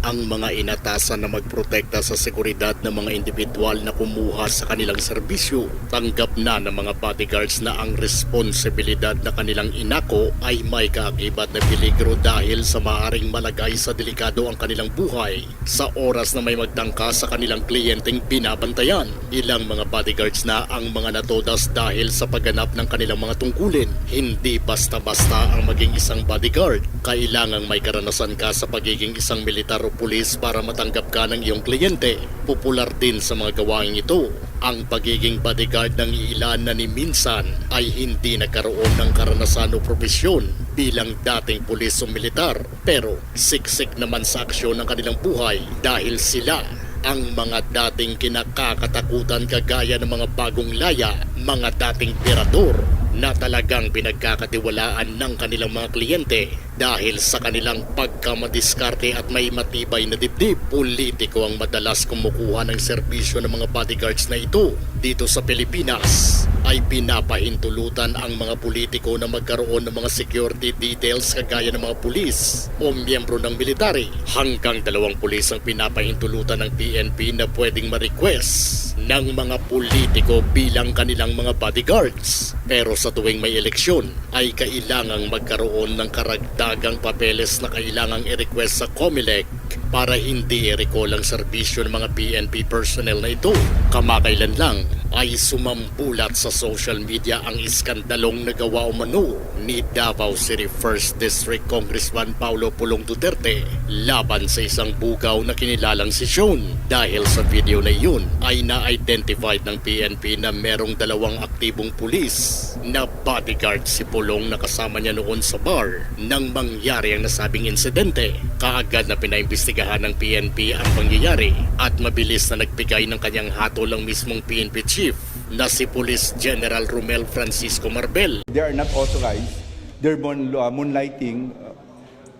ang mga inatasan na magprotekta sa seguridad ng mga individual na kumuha sa kanilang serbisyo. Tanggap na ng mga bodyguards na ang responsibilidad na kanilang inako ay may kaakibat na peligro dahil sa maaring malagay sa delikado ang kanilang buhay sa oras na may magtangka sa kanilang kliyenteng binabantayan. Ilang mga bodyguards na ang mga natodas dahil sa pagganap ng kanilang mga tungkulin. Hindi basta-basta ang maging isang bodyguard. Kailangang may karanasan ka sa pagiging isang militar o pulis para matanggap ka ng iyong kliyente. Popular din sa mga gawaing ito. Ang pagiging bodyguard ng ilan na ni minsan ay hindi nagkaroon ng karanasan o propesyon bilang dating pulis o militar pero siksik naman sa aksyon ng kanilang buhay dahil sila ang mga dating kinakakatakutan kagaya ng mga bagong laya, mga dating tirador na talagang pinagkakatiwalaan ng kanilang mga kliyente dahil sa kanilang pagkamadiskarte at may matibay na dibdib. Politiko ang madalas kumukuha ng serbisyo ng mga bodyguards na ito. Dito sa Pilipinas ay pinapahintulutan ang mga politiko na magkaroon ng mga security details kagaya ng mga pulis o miyembro ng military. Hanggang dalawang pulis ang pinapahintulutan ng PNP na pwedeng ma-request ng mga politiko bilang kanilang mga bodyguards. Pero sa tuwing may eleksyon ay kailangang magkaroon ng karagdagang papeles na kailangang i-request sa COMELEC para hindi i-recall ang serbisyo ng mga PNP personnel na ito. Kamakailan lang ay sumambulat sa social media ang iskandalong nagawa umano ni Davao City 1st District Congressman Paulo Pulong Duterte laban sa isang bugaw na kinilalang si Sean. Dahil sa video na iyon ay na-identified ng PNP na merong dalawang aktibong pulis na bodyguard si Pulong na kasama niya noon sa bar nang mangyari ang nasabing insidente. Kaagad na pinaimbestigahan ng PNP ang pangyayari at mabilis na nagbigay ng kanyang hatol ang mismong PNP chief na si Police General Romel Francisco Marbel. They are not authorized. They're moon, uh, moonlighting. Uh,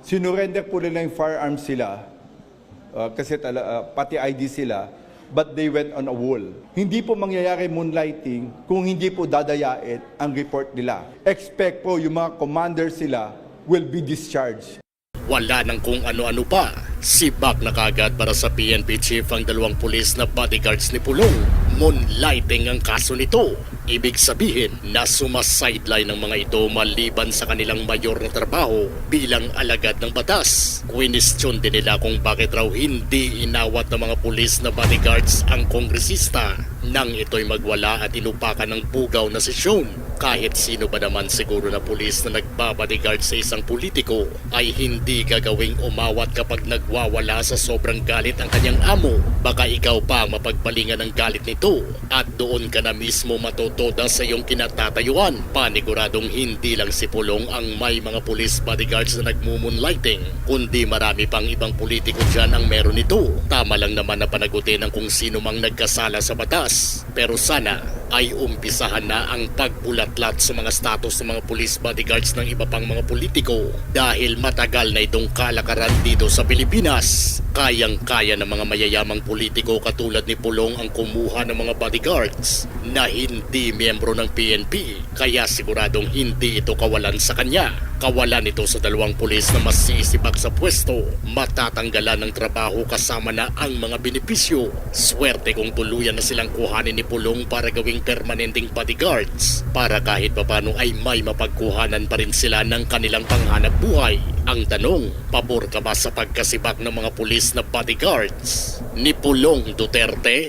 sinurrender po nila yung firearms sila uh, kasi tala, uh, pati ID sila but they went on a wall. Hindi po mangyayari moonlighting kung hindi po dadayain ang report nila. Expect po yung mga commanders sila will be discharged. Wala nang kung ano-ano pa. Sibak na kagad para sa PNP chief ang dalawang pulis na bodyguards ni Pulong. Moonlighting ang kaso nito. Ibig sabihin na sumasideline ng mga ito maliban sa kanilang mayor na trabaho bilang alagad ng batas. Question din nila kung bakit raw hindi inawat ng mga pulis na bodyguards ang kongresista nang ito'y magwala at inupakan ng bugaw na sesyon. Kahit sino ba naman siguro na pulis na nagbabodyguard sa isang politiko ay hindi gagawing umawat kapag nagwawala sa sobrang galit ang kanyang amo. Baka ikaw pa ang mapagbalingan ng galit nito at doon ka na mismo matutoda sa iyong kinatatayuan. Paniguradong hindi lang si Pulong ang may mga pulis bodyguards na nagmumoonlighting, kundi marami pang ibang politiko dyan ang meron nito. Tama lang naman na panagutin ang kung sino mang nagkasala sa batas. Pero sana ay umpisahan na ang pagbulatlat sa mga status ng mga police bodyguards ng iba pang mga politiko dahil matagal na itong kalakaran dito sa Pilipinas. Kayang-kaya ng mga mayayamang politiko katulad ni Pulong ang kumuha ng mga bodyguards na hindi miyembro ng PNP kaya siguradong hindi ito kawalan sa kanya. Kawalan ito sa dalawang pulis na masisibak sa pwesto, matatanggalan ng trabaho kasama na ang mga benepisyo. Swerte kung tuluyan na silang kuhanin ni Pulong para gawing permanenteng bodyguards para kahit papano ay may mapagkuhanan pa rin sila ng kanilang panghanap buhay. Ang tanong, pabor ka ba sa pagkasibak ng mga pulis na bodyguards ni Pulong Duterte?